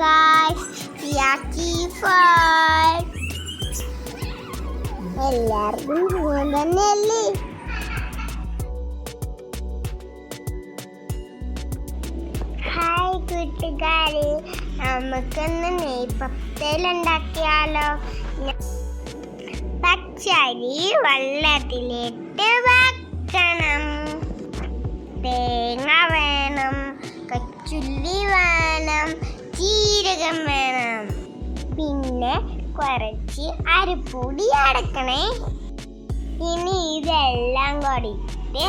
Guys യാക്കി fall എല്ലാവർക്കും സുഖം തന്നെയല്ലേ? ഹായ് കൂട്ടുകാരെ. നമുക്കൊന്ന് നെയ്പത്തൽ ഉണ്ടാക്കിയാലോ? പച്ചരി വെള്ളത്തിലിട്ട് വെക്കണം തേങ്ങ വേണം കച്ചുള്ളി വേണം ജീരകം വേണം. പിന്നെ കുറച്ച് അരിപ്പൊടി അടക്കണേ. ഇനി ഇതെല്ലാം കൂടിയിട്ട്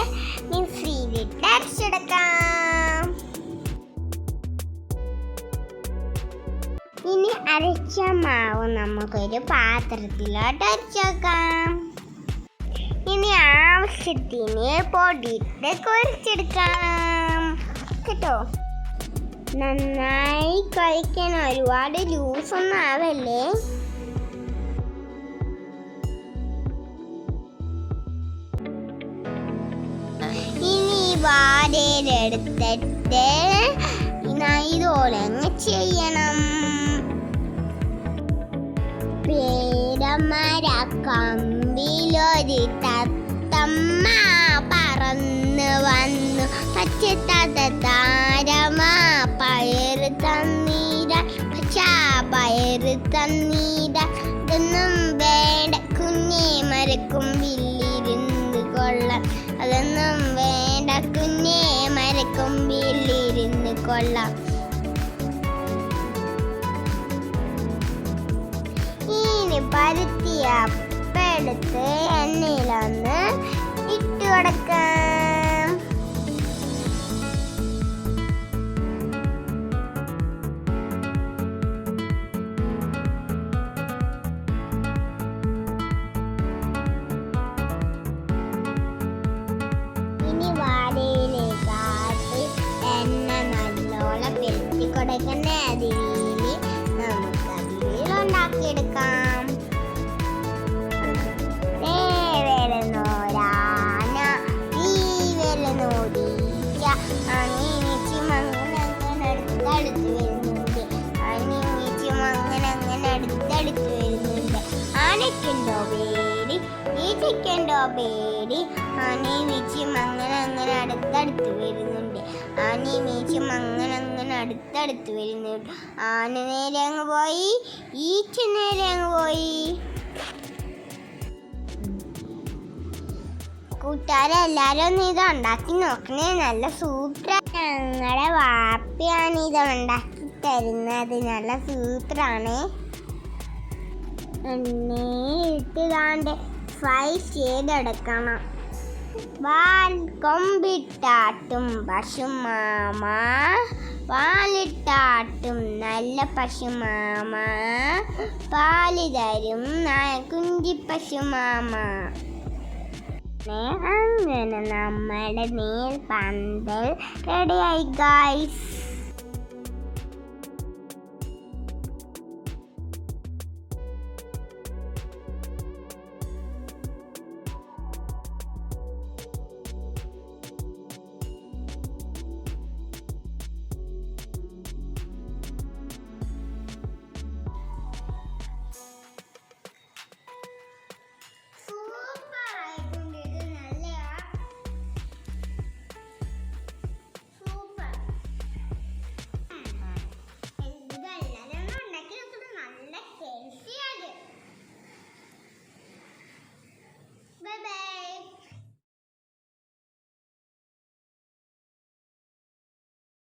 മിക്സിയിലിട്ട് അരച്ചെടുക്കാം. ഇനി അരച്ച മാവ് നമുക്കൊരു പാത്രത്തിലോട്ട് അരച്ചേക്കാം ഇനി ആവശ്യത്തിന് പൊടിയിട്ട് കുഴച്ചെടുക്കാം. കേട്ടോ? നന്നായി കഴിക്കാൻ ഒരുപാട് ജ്യൂസ് ഒന്നും ആവല്ലേ? ഇനി വാടയിലെടുത്തിട്ട് അങ്ങ് ചെയ്യണം. പേരമര കമ്പിലൊരു തത്തമ്മ പറന്ന് വന്നു. പച്ചത്തത്ത ഇതൊന്നും വേണ്ട കുഞ്ഞെ മരക്കൊമ്പിലിരുന്ന് കൊള്ളാം. അതൊന്നും വേണ്ട കുഞ്ഞെ മരക്കൊമ്പിലിരുന്ന് കൊള്ളാം. ഇനി പരുത്തിയ അപ്പെടുത്ത് എണ്ണയിലൊന്ന് ഇട്ടു കൊടുക്കാം അണിയിച്ച് മങ്ങനങ്ങനെ അടുത്തടുത്ത് വരുന്നുണ്ട്. ആനയ്ക്കുണ്ടോ പേടി ഈച്ചയ്ക്കുണ്ടോ പേടി ആനയെ അങ്ങനെ മങ്ങനങ്ങനെ അടുത്തടുത്ത് വരുന്നുണ്ട്. ആനയെ അങ്ങനെ അങ്ങനെ അടുത്തടുത്ത് വരുന്നു ആന നേരെ അങ്ങ് പോയി ഈച്ച നേരെ അങ്ങ് പോയി. കൂട്ടുകാരെ എല്ലാവരും ഒന്ന് ഇത് ഉണ്ടാക്കി നോക്കണേ. നല്ല സൂപ്പർ ഞങ്ങളുടെ വാപ്പിയാണ് ഇത് ഉണ്ടാക്കി തരുന്നത്. നല്ല സൂപ്പറാണ് എണ്ണയിട്ട് കാണ്ട് ഫ്രൈ ചെയ്തെടുക്കണം. വാൽ കൊമ്പിട്ടാട്ടും പശുമാമ പാലിട്ടാട്ടും നല്ല പശുമാമ പാൽ തരും ന- കുഞ്ചി പശുമാമ. അങ്ങനെ നമ്മുടെ നീൽ പന്തൽ റെഡിയായി ഗായ്സ്